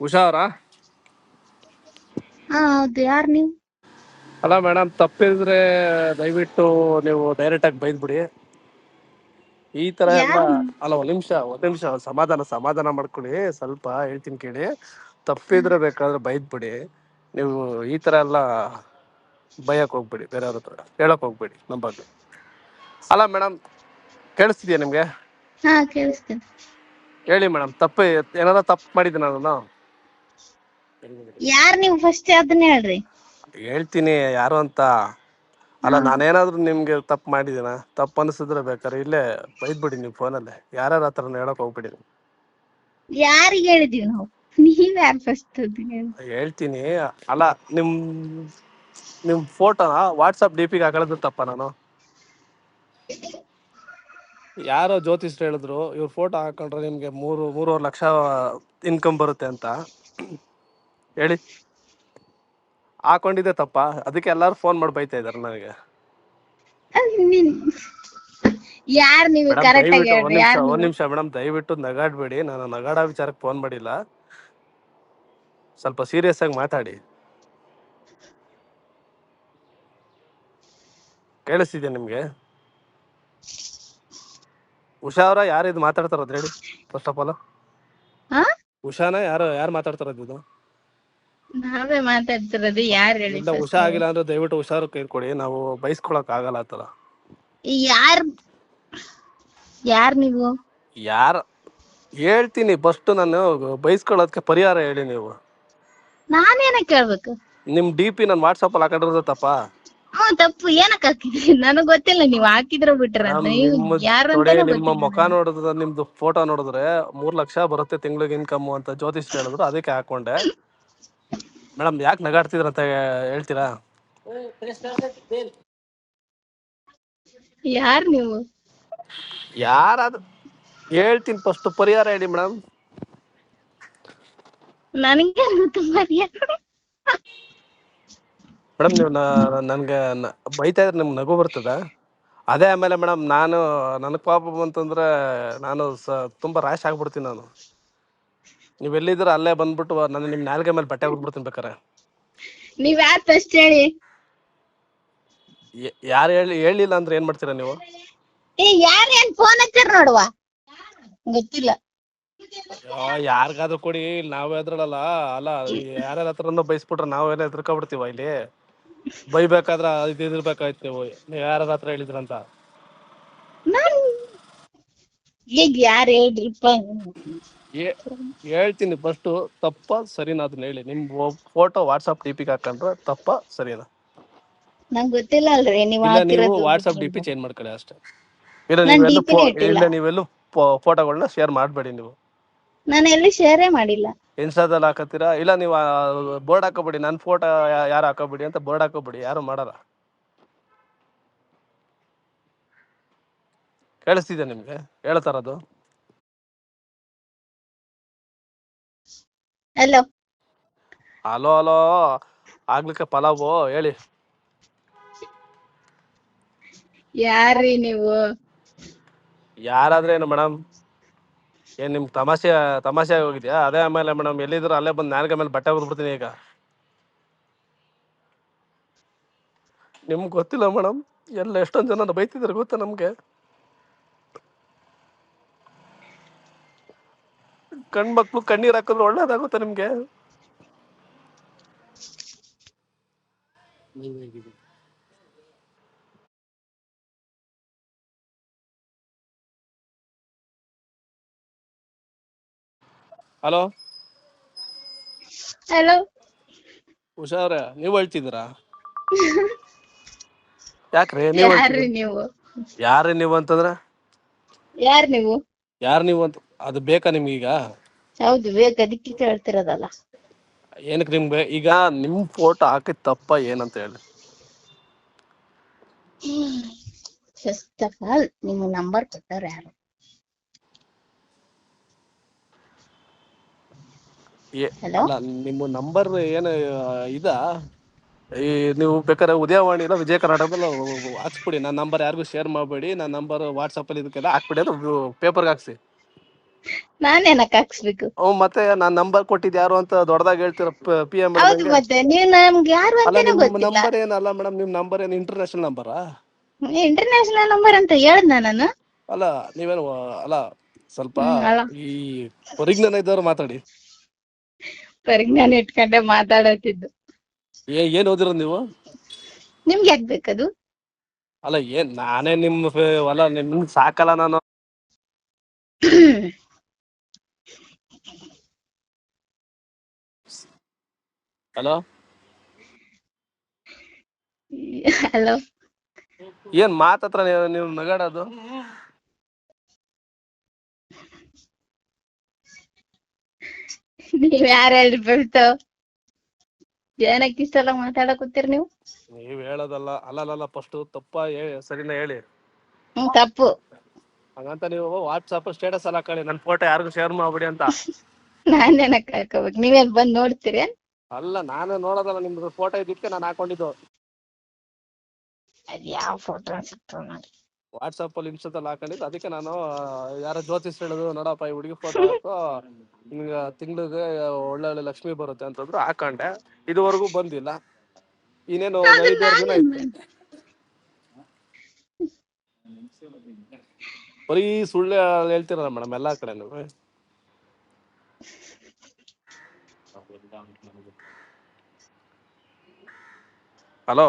ಉಷಾ ಅವರಾ ಹಾ ಹೌದು. ಯಾರು ನೀವು? ಅಲ್ಲ ಮೇಡಮ್ ತಪ್ಪಿದ್ರೆ ದಯವಿಟ್ಟು ನೀವು ಡೈರೆಕ್ಟ್ ಆಗಿ ಬೈದ್ಬಿಡಿ. ಈ ತರ ಎಲ್ಲ ಅಲ್ಲ ಒಂದ್ ನಿಮಿಷ ಒಂದ್ ನಿಮಿಷ ಸಮಾಧಾನ ಸಮಾಧಾನ ಮಾಡ್ಕೊಳ್ಳಿ. ಸ್ವಲ್ಪ ಹೇಳ್ತೀನಿ ಕೇಳಿ. ತಪ್ಪಿದ್ರೆ ಬೇಕಾದ್ರೆ ಬೈದ್ಬಿಡಿ. ನೀವು ಈ ತರ ಎಲ್ಲ ಬೈಯಕ್ ಹೋಗ್ಬೇಡಿ ಬೇರೆಯವ್ರ ಹತ್ರ. ಹೇಳಕ್ ಹೋಗ್ಬೇಡಿ ನಮ್ಮ ಬಗ್ಗೆ. ಅಲ್ಲ ಮೇಡಮ್ ಕೇಳಿಸ್ತಿದ್ಯಾ ನಿಮ್ಗೆ? ಹಾ ಕೇಳಿಸ್ತೇನೆ ಹೇಳಿ ಮೇಡಮ್ ತಪ್ಪು ಏನಾರ ತಪ್ಪು ಮಾಡಿದ್ದೀನಿ ನಾನು. ಯಾರ್ ನೀವು ಫಸ್ಟ್ ಅದನ್ನ ಹೇಳ್ರಿ. ಹೇಳ್ತೀನಿ ಯಾರು ಅಂತ. ಅಲ್ಲ ನಾನೇನಾದ್ರೂ ನಿಮ್ಗೆ ತಪ್ಪು ಮಾಡಿದೀನ ತಪ್ಪು ಅನಿಸಿದ್ರೆ ಬೇಕಾದ್ರೆ ಇಲ್ಲೇ ಬೈದ್ಬಿಡಿ ನೀವು ಫೋನಲ್ಲೇ. ಯಾರ್ಯಾರ ಹತ್ರ ಹೇಳಕ್ ಹೋಗ್ಬಿಡಿ ಯಾರಿಗೆ ಹೇಳಿದೀವಿ ನಾವು? ನೀವ್ ಯಾರು ಫಸ್ಟ್ ಹೇಳ್ತೀನಿ ಅಲ್ಲ ನಿಮ್ ನಿಮ್ ಫೋಟೋನ ವಾಟ್ಸಪ್ ಡಿ ಪಿಗೆ ಹಾಕೊಳ್ಳೋದು ತಪ್ಪ ನಾನು? ಯಾರೋ ಜ್ಯೋತಿಷ್ರು ಹೇಳಿದ್ರು ಇವ್ರ ಫೋಟೋ ಹಾಕೊಂಡ್ರೆ ನಿಮ್ಗೆ ಮೂರು ಮೂರುವರೆ ಲಕ್ಷ ಇನ್ಕಮ್ ಬರುತ್ತೆ ಅಂತ. ಹೇಳಿ. ಹಾಕೊಂಡಿದ್ದೆ ತಪ್ಪ. ಅದಕ್ಕೆ ಎಲ್ಲಾರು ಫೋನ್ ಮಾಡಿ ಬೈತಾ ಇದಾರೆ ನನಗೆ. ಯಾರ್ ನೀವು ಕರೆಕ್ಟ್ ಆಗಿ ದಯವಿಟ್ಟು ಒಂದ್ ಹೇಳ್ರಿ ನಿಮಿಷ ಯಾರ್ ಒಂದ್ ನಿಮಿಷ ಮೇಡಮ್ ದಯವಿಟ್ಟು ನಗಾಡ್ಬೇಡಿ. ನಾನು ನಗಾಡ ವಿಚಾರಕ್ಕೆ ಫೋನ್ ಮಾಡಿಲ್ಲ. ಸ್ವಲ್ಪ ಸೀರಿಯಸ್ ಆಗಿ ಮಾತಾಡಿ. ಕೇಳಿಸ್ತಿದ್ಯಾ ನಿಮ್ಗೆ? ಉಷಾ ಅವರ ಯಾರು ಇದು ಮಾತಾಡ್ತಾರದ್ ಹೇಳಿ ಫಸ್ಟ್ ಆಫ್ ಆಲ್ ಹಾ ಉಷಾನ ಯಾರು ಯಾರು ಮಾತಾಡ್ತಾರ ಇದು? ನಾವೇ ಮಾತಾಡ್ತಿರೋದು ಯಾರು ಹೇಳಿ ಇಲ್ಲ ಉಷಾ ಆಗಿಲ್ಲ ಅಂದ್ರೆ ದಯವಿಟ್ಟು ಹುಷಾರು ಕೈ ಕೊಡಿ ನಾವು ಬೈಸ್ಕೊಳಕ್ ಆಗಲ್ಲ ಆತರ ಯಾರ್ ಯಾರ್ ನೀವು? ಯಾರ ಹೇಳ್ತೀನಿ ಫಸ್ಟ್ ನಾನು ಬೈಸ್ಕೊಳ್ಳೋದಕ್ಕೆ ಪರಿಹಾರ ಹೇಳಿ ನೀವು. ನಾನೇನಕ್ ಕೇಳ್ಬೇಕು? ನಿಮ್ ಡಿ ಪಿ ನಾನು ವಾಟ್ಸಪ್ ಅಲ್ಲಿ ಹಾಕೊಂಡಿರೋದು ತಪ್ಪ? ಹ್ಮ್ ತಪ್ಪು. ಏನಕ್ ಹಾಕಿದ್ರಿ? ನನಗ್ ಗೊತ್ತಿಲ್ಲ ನೀವ್ ಹಾಕಿದ್ರ ಬಿಟ್ರ ನೀವು ನಿಮ್ಮ ಯಾರು ನೋಡಿ ಅಂತಾನೆ ನಿಮ್ಮ ಗೊತ್ತಿಲ್ಲ. ಮುಖ ನೋಡಿದ್ರೆ ನಿಮ್ದು ಫೋಟೋ ನೋಡಿದ್ರೆ ಮೂರ್ ಲಕ್ಷ ಬರುತ್ತೆ ತಿಂಗಳಿಗೆ ಇನ್ಕಮ್ ಅಂತ ಜ್ಯೋತಿಷ್ ಹೇಳಿದ್ರು ಅದಕ್ಕೆ ಹಾಕೊಂಡೆ. ಮೇಡಮ್ ಯಾಕೆ ನಗಾಡ್ತಿದ್ರ ಅಂತ ಹೇಳ್ತೀರಾ? ಯಾರ್ ನೀವು? ಯಾರಾದ್ರು ಹೇಳ್ತೀನಿ ಫಸ್ಟ್ ಪರಿಹಾರ ಹೇಳಿ ಮೇಡಮ್. ನನಗೆ ಗೊತ್ತು ಮರ್ಯಾದ ಮೇಡಮ್ ನೀವು ನ- ನನ್ಗೆ ಬೈತಾ ಇದ್ರೆ ನಿಮ್ಗೆ ನಗು ಬರ್ತದ? ಅದೇ ಆಮೇಲೆ ಮೇಡಮ್ ನಾನು ನನಗೆ ಪಾಪ ಬಂತಂದ್ರೆ ನಾನು ಸ ತುಂಬಾ ರ್ಯಾಶ್ ಆಗ್ಬಿಡ್ತೀನಿ ನಾನು. ನೀವು ಎಲ್ಲಿದ್ರ ಅಲ್ಲೇ ಬಂದ್ಬಿಟ್ಟು ನಾನು ನಿಮ್ಮ ನಾಲ್ಗೆ ಮೇಲೆ ಬಟ್ಟೆ ಹೋಗ್ಬಿಡ್ತೀನಿ ಬೇಕಾರೆ. ನೀವ್ ಯಾರ್ ಫಸ್ಟ್ ಹೇಳಿ? ಯಾರು ಹೇಳಿ ಹೇಳಿಲ್ಲ ಅಂದ್ರೆ ಏನ್ ಮಾಡ್ತೀರಾ ನೀವು? ಏ ಯಾರ್ ಏನ್ ಫೋನ್ ಹಚ್ಚಾರ ನೋಡುವ? ಗೊತ್ತಿಲ್ಲ. ಯಾರಿಗಾದ್ರೂ ಕೊಡಿ ನಾವ್ ಎದ್ರಲ್ಲ ಅಲ್ಲ ಯಾರ್ಯಾರ ಹತ್ರನೂ ಬೈಸ್ಬಿಟ್ರೆ ನಾವೇನೇ ಎದ್ರಕೊಬಿಡ್ತೀವ ಇಲ್ಲಿ? ಬೈಬೇಕಾದ್ರ ಇದು ಇದಿರ್ಬೇಕಾಯ್ತು ನೀವು. ನೀವು ಯಾರ ಹತ್ರ ಹೇಳಿದ್ರಂತ ನಾನ್ ಈಗ ಯಾರು ಹೇಳ್ರಿಪ್ಪ? ಹೇಳ್ತೀನಿ ಫಸ್ಟ್ ತಪ್ಪ ಸರಿನಾ ಅದನ್ನ ಹೇಳಿ. ನಿಮ್ ಫೋಟೋ ವಾಟ್ಸ್ಆಪ್ ಡಿ ಪಿಗೆ ಹಾಕೊಂಡ್ರೆ ತಪ್ಪ ಸರಿನಾ ನಂಗೆ ಗೊತ್ತಿಲ್ಲ ಅಲ್ರಿ ನೀವು ಇಲ್ಲ ನೀವು WhatsApp WhatsApp D P change ಮಾಡ್ಕೊಳ್ಳಿ ಅಷ್ಟೇ. ಇಲ್ಲ ನಾನ್ ನೀವೆಲ್ಲೂ. ಇಲ್ಲ ನೀವೆಲ್ಲೂ ಫೋಟೋಗಳನ್ನ ಶೇರ್ ಮಾಡಬೇಡಿ ನೀವು. ನಾನು ಎಲ್ಲಿ ಶೇರೇ ಮಾಡಿಲ್ಲ. ಇನ್ಸ್ಟಾದಲ್ಲಿ ಹಾಕತ್ತೀರಾ? ಇಲ್ಲ ನೀವು ಬೋರ್ಡ್ ಹಾಕೋಬಿಡಿ. ನನ್ನ ಫೋಟೋ ಯಾರು ಹಾಕೋಬಿಡಿ ಅಂತ ಬೋರ್ಡ್ ಹಾಕೋಬಿಡಿ. ಯಾರು ಮಾಡಲ್ಲ. ಕೇಳಿಸ್ತಿದೆ ನಿಮ್ಗೆ? ಹೇಳ್ತಾರದು ಹಲೋ ಹಲೋ ಹಲೋ ಆಗ್ಲಿಕ್ಕೆ ಪಲಾವು ಹೇಳಿ. ಯಾರ್ರಿ ನೀವು? ಯಾರಾದ್ರೇನು ಮೇಡಮ್? ಏನ್ ನಿಮ್ ತಮಾಷೆ ತಮಾಷೆ ಹೋಗಿದ್ಯಾ? ಅದೇ ಆಮೇಲೆ ಮೇಡಮ್ ಎಲ್ಲಿದ್ರು ಅಲ್ಲೇ ಬಂದು ನಾಲ್ಗೆ ಮೇಲೆ ಬಟ್ಟೆ ಬಿಡ್ತೀನಿ ಈಗ. ನಿಮ್ಗೆ ಗೊತ್ತಿಲ್ಲ ಮೇಡಮ್ ಎಲ್ಲ ಎಷ್ಟೊಂದ್ ಜನ ಬೈತಿದ್ರು ಗೊತ್ತಾ ನಮ್ಗೆ? ಕಣ್ ಮಕ್ಳು ಕಣ್ಣೀರ್ ಹಾಕಿದ್ರೆ ಒಳ್ಳೇದಾಗುತ್ತೆ ನಿಮ್ಗೆ. ಹಲೋ. ಹಲೋ. ಹುಷಾರ ನೀವ್ ಹೇಳ್ತಿದ್ದೀರಾ? ಯಾಕ್ರಿ ನೀವ್ ಯಾರೇ ನೀವು ಅಂತಂದ್ರ? ಯಾರ್ ನೀವು? ಯಾರ್ ನೀವು ಅಂತ ಅದು ಬೇಕಾ ನಿಮ್ಗೀಗ ಹೌದು ಬೇಕು ಅದಕ್ಕೆ ಕೇಳ್ತಿರೋದಲ್ಲ. ಏನಕ್ಕೆ ನಿಮ್ಗೆ ಈಗ ನಿಮ್ ಫೋಟೋ ಹಾಕಿ ತಪ್ಪ ಏನಂತ ಹೇಳಿ. ಫಸ್ಟ್ ಆಫ್ ಆಲ್ ನಿಮ್ಮ ನಂಬರ್ ಕೊಟ್ಟವ್ರು ಯಾರು? ಏ- Hello? ಅಲ್ಲ ನಿಮ್ಮ ನಂಬರ್ ಏನು ಇದ? ಈ ನೀವು ಬೇಕಾದ್ರೆ ಉದಯವಾಣಿ ಇಲ್ಲ ವಿಜಯ ಕರ್ನಾಟಕದಲ್ಲಿ ಹಾಕ್ಸ್ಬಿಡಿ. ನನ್ನ ನಂಬರ್ ಯಾರಿಗೂ ಶೇರ್ ಮಾಡಬೇಡಿ. ನನ್ನ ನಂಬರ್ ವಾಟ್ಸಪ್ ಅಲ್ಲಿ ಇದಕ್ಕೆಲ್ಲ ಹಾಕ್ಬಿಡಿ. ಅದು ಪೇಪರ್ಗೆ ಹಾಕ್ಸಿ. ನಾನೇನಕ್ ಹಾಕ್ಸ್ಬೇಕು? ಹ್ಞೂ ಮತ್ತೆ ನಾನ್ ನಂಬರ್ ಕೊಟ್ಟಿದ್ ಯಾರು ಅಂತ ದೊಡ್ಡದಾಗಿ ಹೇಳ್ತೀರ ಪಿ ಎಂ ಹೌದು ಮತ್ತೆ. ನೀವು ನಮ್ಗೆ ಯಾರು ಅಂತಾನೆ ಗೊತ್ತಿಲ್ಲ. ನಂಬರ್ ಏನಲ್ಲ ಮೇಡಮ್ ನಿಮ್ ನಂಬರ್ ಏನು ಇಂಟರ್ನ್ಯಾಷನಲ್ ನಂಬರಾ ಇಂಟರ್ನ್ಯಾಷನಲ್ ನಂಬರ್ ಅಂತ ಹೇಳ್ದ ನಾನು? ಅಲ್ಲ ನೀವೇನು ಅಲ್ಲ ಸ್ವಲ್ಪ ಈ ಪರಿಜ್ಞಾನ ಇದ್ದವ್ರು ಮಾತಾಡಿ. ಪರಿಜ್ಞಾನ ಇಟ್ಕೊಂಡೆ ಮಾತಾಡತ್ತಿದ್ದು. ಏನ್ ಓದಿರ ನೀವು? ನಿಮ್ಗೆ ಯಾಕ್ ಬೇಕದು? ಅಲ್ಲ ಏನ್ ನಾನೇ ನಿಮ್ ಫೆ- ಅಲ್ಲ ನಿಮ್ ಸಾಕಲ್ಲ ನಾನು. ಹಲೋ? ಹಲೋ? ಏನ್ ಮಾತತ್ರ ನೀವು ನೀವು ನಗಾಡೋದು? ನೀವ್ ಯಾರು ಹೇಳ್ರಿ ಬೆಳ್ತು ಏನಕ್ಕೆ ಇಷ್ಟೆಲ್ಲ ಮಾತಾಡಕತ್ತೀರಿ ನೀವು? ನೀವ್ ಹೇಳೋದಲ್ಲ ಅಲ್ಲಲ್ಲ ಫಸ್ಟ್ ತಪ್ಪ ಹೇ- ಸರಿನಾ ಹೇಳಿ. ಹ್ಮ್ ತಪ್ಪು. ಹಾಗಂತ ನೀವು ವಾಟ್ಸಾಪ್ ಸ್ಟೇಟಸ್ ಎಲ್ಲ ಹಾಕೊಳ್ಳಿ ನನ್ ಫೋಟೋ ಯಾರಿಗೂ ಶೇರ್ ಮಾಡ್ಬಿಡಿ ಅಂತ. ನಾನೇನಕ್ ಹಾಕೋಬೇಕು? ನೀವೇನ್ ಬಂದ್ ನೋಡ್ತೀರಿ? ಅಲ್ಲ ನಾನು ನೋಡೋದಲ್ಲ ನಿಮ್ದು ಫೋಟೋ ಇದಕ್ಕೆ ನಾನು ಹಾಕೊಂಡಿದ್ದು. ಅದ್ ಯಾವ ಫೋಟೋ ಅನ್ಸುತ್ತೋ ನೋಡಿ. ವಾಟ್ಸಪ್ ಅಲ್ಲಿ ಇನ್ಸ್ಟಾದಲ್ಲಿ ಹಾಕೊಂಡಿದ್ದು. ಅದಕ್ಕೆ ನಾನು ಯಾರ ಜ್ಯೋತಿಷ್ ಹೇಳೋದು ನೋಡಪ್ಪ ಈ ಹುಡುಗಿ ಫೋಟೋ ಹಾಕು ನಿಮ್ಗೆ ತಿಂಗಳಿಗೆ ಒಳ್ಳೆ ಒಳ್ಳೆ ಲಕ್ಷ್ಮಿ ಬರುತ್ತೆ ಅಂತಂದ್ರು ಹಾಕೊಂಡೆ. ಇದುವರೆಗೂ ಬಂದಿಲ್ಲ. ಇನ್ನೇನು ಐದಾರು ದಿನ ಆಯ್ತು. ಬರೀ ಸುಳ್ಳೆ ಹೇಳ್ತಿರಲ್ಲ ಮೇಡಮ್ ಎಲ್ಲಾ ಕಡೆ ನೀವು ಹಲೋ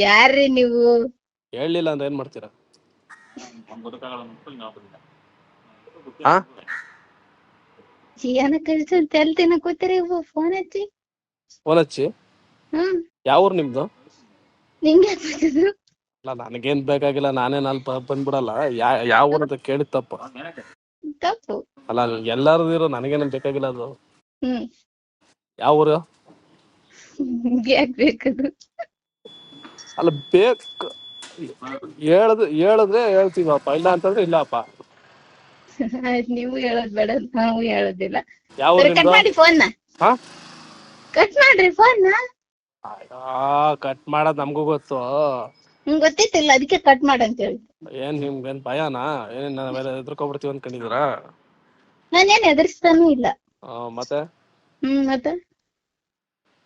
ಯಾರ್ರಿ ನೀವು? ಹೇಳಲಿಲ್ಲ ಅಂದ್ರೆ ಏನ್ ಮಾಡ್ತೀರಾ? ಹಾ ಏನ ಕಳ್ಸ ತೆಲ್ ತಿನ್ನಕೋತೀರಿ ಫೋನ್ ಹಚ್ಚಿ. ಫೋನ್ ಹಚ್ಚಿ? ಹ್ಮ್. ಯಾವ ಊರು ನಿಮ್ದು? ನಿಂಗೆ ಯಾಕ್ ಬೇಕದು ಅಲ್ಲ ನನಗೇನ್ ಬೇಕಾಗಿಲ್ಲ ನಾನೇನ್ ಅಲ್ಪ ಬ- ಬಂದ್ಬಿಡಲ್ಲ. ಯಾ ಯಾವ ಊರು ಅಂತ ಕೇಳಿದ್ ತಪ್ಪ. ತಪ್ಪು. ಅಲ್ಲ ಎಲ್ಲಾರು ಇರೋ ನನಗೇನು ಬೇಕಾಗಿಲ್ಲ ಅದು? ಹ್ಮ್. ಯಾವ ಊರು? ನಿಂಗೆ ಯಾಕ್ ಬೇಕದು ಅಲ್ಲ ಬೇಕು. ಹೇಳದ್ ಹೇಳಿದ್ರೆ ಹೇಳ್ತೀವಪ್ಪ ಇಲ್ಲ ಅಂತಂದ್ರೆ ಇಲ್ಲಪ್ಪ ಆಯ್ತ್ ನೀವು ಹೇಳೋದ್ ಬೇಡ ನಾವು ಹೇಳೋದಿಲ್ಲ. ಯಾವ ಸರಿ ಕಟ್ ಮಾಡಿ ಫೋನ್ ಹಾ? ಕಟ್ ಮಾಡ್ರಿ ಫೋನ್ ಕಟ್ ಮಾಡೋದ್ ನಮಗೂ ಗೊತ್ತು. ನಿಮ್ಗೆ ಗೊತ್ತಿತ್ತಿಲ್ಲ ಅದಕ್ಕೆ ಕಟ್ ಮಾಡಂತ ಹೇಳಿ. ಏನ್ ನಿಮ್ಗೇನ್ ಭಯನಾ? ಏನ್ ನಾವೆಲ್ಲ ಎದ್ರಕೊಬಿಡ್ತೀವಿ ಅನ್ಕೊಂಡಿದೀರಾ ನಾನೇನ್ ಎದುರಿಸ್ತಾನೂ ಇಲ್ಲ. ಆ, ಮತ್ತೆ? ಹ್ಮ್ ಮತ್ತೆ?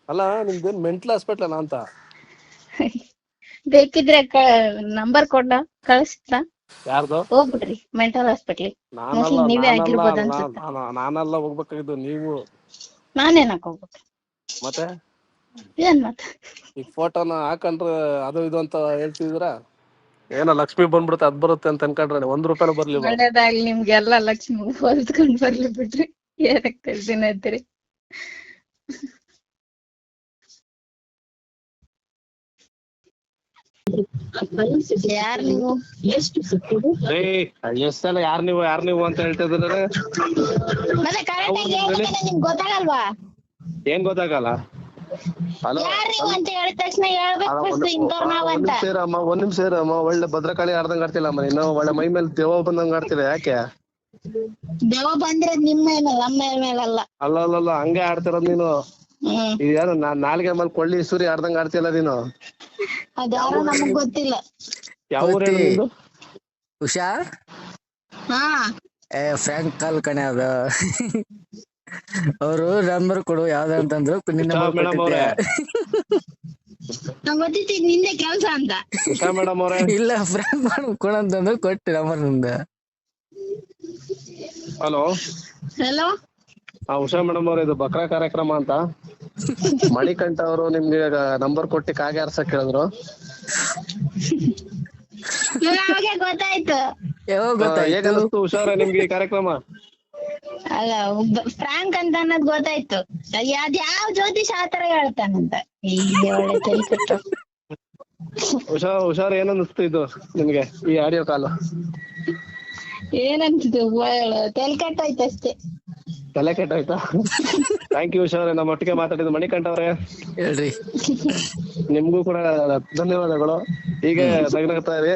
ಅಲ್ಲ ನಿಮ್ದೇನ್ ಮೆಂಟಲ್ ಹಾಸ್ಪಿಟ್ಲನ ಅಂತ? ಬೇಕಿದ್ರೆ ನಂಬರ್ ಕೊಡ ಕಳಿಸ್ತಾ ಯಾರ್ದು? ಹೋಗ್ಬಿಡ್ರಿ ಮೆಂಟಲ್ ಹಾಸ್ಪಿಟ್ಲಿಗೆ ನಾನಲ್ಲ ಮೋಸ್ಟ್ಲಿ ನೀವೇ ನಾನಲ್ಲ ಆಗಿರ್ಬೋದು ಅನ್ಸುತ್ತೆ. ನಾ- ನಾನಲ್ಲ ಹೋಗ್ಬೇಕಾಗಿದ್ದು ನೀವು? ನಾನೇನಕ್ ಹೋಗ್ಬೇಕು? ಮತ್ತೆ? ಏನ್ ಮತ್ತೆ? ಈಗ ಫೋಟೋನ ಹಾಕೊಂಡ್ರೆ ಅದು ಇದು ಅಂತ ಹೇಳ್ತಿದ್ರ ಏನೋ ಲಕ್ಷ್ಮಿ ಬಂದ್ಬಿಡುತ್ತೆ ಅದ್ ಬರುತ್ತೆ ಅಂತ ಅನ್ಕೊಂಡ್ರೆ ಒಂದ್ ರೂಪಾಯಿನೂ ಬರ್ಲಿಲ್ಲ. ಒಳ್ಳೇದಾಗ್ಲಿ ನಿಮ್ಗೆಲ್ಲ ಲಕ್ಷ್ಮಿ ಹೊಲ್ದ್ಕೊಂಡ್ ಬರ್ಲಿ ಬಿಡ್ರಿ. ಏನಕ್ ದಿನ ಅಂತೀರಿ ಯಾರ್ ನೀವು? ಎಷ್ಟೆಲ್ಲ ಯಾರ್ ನೀವು ಯಾರ್ ನೀವು ಅಂತ ಹೇಳ್ತಿದ್ರೆ ಮತ್ತೆ ಕರೆಕ್ಟ್ ಆಗಿ ಹೇಳ್ಬೇಕಂದ್ರೆ ನಿಮ್ಗ್ ಗೊತ್ತಾಗಲ್ವಾ? ಏನ್ ಗೊತ್ತಾಗಲ್ಲ? ಹಲೋ? ಅಂತ ಹೇಳಿದ ತಕ್ಷಣ ಹೇಳ್ಬೇಕು ಫಸ್ಟ್ ಒಂದ್ ಅಂತ. ನಿಮಿಷ ಇರಮ್ಮ ಇರಮ್ಮ ಒಳ್ಳೆ ಭದ್ರಕಾಳಿ ಆಡ್ದಂಗ್ ಆಡ್ತಿಲ್ಲ ಅಮ್ಮ ನೀನು. ಒಳ್ಳೆ ಮೈ ಮೇಲೆ ದೇವ ಬಂದಂಗ್ ಆಡ್ತಿಲ್ಲ ಯಾಕೆ? ದೇವ ಬಂದ್ರೆ ನಿಮ್ಮ ಮೇಲೆ ನಮ್ಮ ಅಲ್ಲ ಅಲ್ಲ ಅಲ್ಲ ಹಂಗೆ ಆಡ್ತಿರೋದ್ ನೀನು. ನಾ- ನಾಲ್ಗೆ ಮೇಲೆ ಕೊಳ್ಳಿ ಸೂರಿ ಆಡ್ದಂಗ್ ಆಡ್ತಿಲ್ಲ ನೀನು? ಅದ್ಯಾರೋ ನಮಗ್ ಗೊತ್ತಿಲ್ಲ. ಯಾವ ಊರ್ ಹೇಳು ನಿಂದು? ಉಷಾ? ಹಾ. ಏ ಫ್ರ್ಯಾಂಕ್ ಕಾಲ್ ಕಣೆ ಅದು. ಅವರು ನಂಬರ್ ಕೊಡು ಯಾವ್ದಂತಂದ್ರು ನಿನ್ನ ಉಷಾ ನಂಗ್ ಗೊತ್ತಿತ್ತು ನಿಂದೆ ಕೆಲ್ಸ ಅಂತ. ಉಷಾ ಮೇಡಮ್ ಅವ್ರೆ. ಇಲ್ಲ ಫ್ರ್ಯಾಂಕ್ ಮಾಡು ಕೊಡಂತಂದ್ರು ಕೊಟ್ಟು ನಂಬರ್ನಿಂದ. Hello hello? ಹಾ ಉಷಾ ಮೇಡಮ್ ಅವ್ರ ಇದು ಬಕ್ರಾ ಕಾರ್ಯಕ್ರಮ ಅಂತ. ಮಣಿಕಂಠ ಅವರು ನಿಮ್ಗೆ ನಂಬರ್ ಕೊಟ್ಟಿ ಕಾಗೆ ಆರ್ಸಕ್ ಹೇಳಿದ್ರು ಗೊತ್ತಾಯ್ತು. ಯಾವಾಗ ಗೊತ್ತಾಯ್ತು? ಹೇಗನ್ನಿಸ್ತು ಉಷಾ ಅವ್ರೆ ನಿಮ್ಗೆ ಈ ಕಾರ್ಯಕ್ರಮ? ಅಲ್ಲ ಫ್ರಾಂಕ್ ಅಂತ ಅನ್ನೋದ್ ಗೊತ್ತಾಯ್ತು. ಅದ್ ಯಾವ ಜ್ಯೋತಿಷ್ ಆತರ ಹೇಳ್ತಾನಂತ. ಈಗ ಒಳ್ಳೆ ತಲೆ ಕೆಟ್ಟು. ಉಷಾ ಉಷಾರ್ ಏನನ್ನಿಸ್ತು ಇದು ನಿಮ್ಗೆ ಈ ಆಡಿಯೋ ಕಾಲ್ ಏನಂತಿದ್ದು ತಲೆ ಕೆಟ್ಟೋಯ್ತು ಅಷ್ಟೇ. ತಲೆ ಕೆಟ್ಟಾಯ್ತಾ ಥ್ಯಾಂಕ್ ಯು ಉಷಾ ನಮ್ಮ ಒಟ್ಟಿಗೆ ಮಾತಾಡಿದ ಮಣಿಕಂಠ ಅವ್ರೆ. ಹೇಳ್ರಿ. ನಿಮ್ಗೂ ಕೂಡ ಧನ್ಯವಾದಗಳು. ಹೀಗೆ ನಗ್ನಗ್ತಾ ಇರಿ.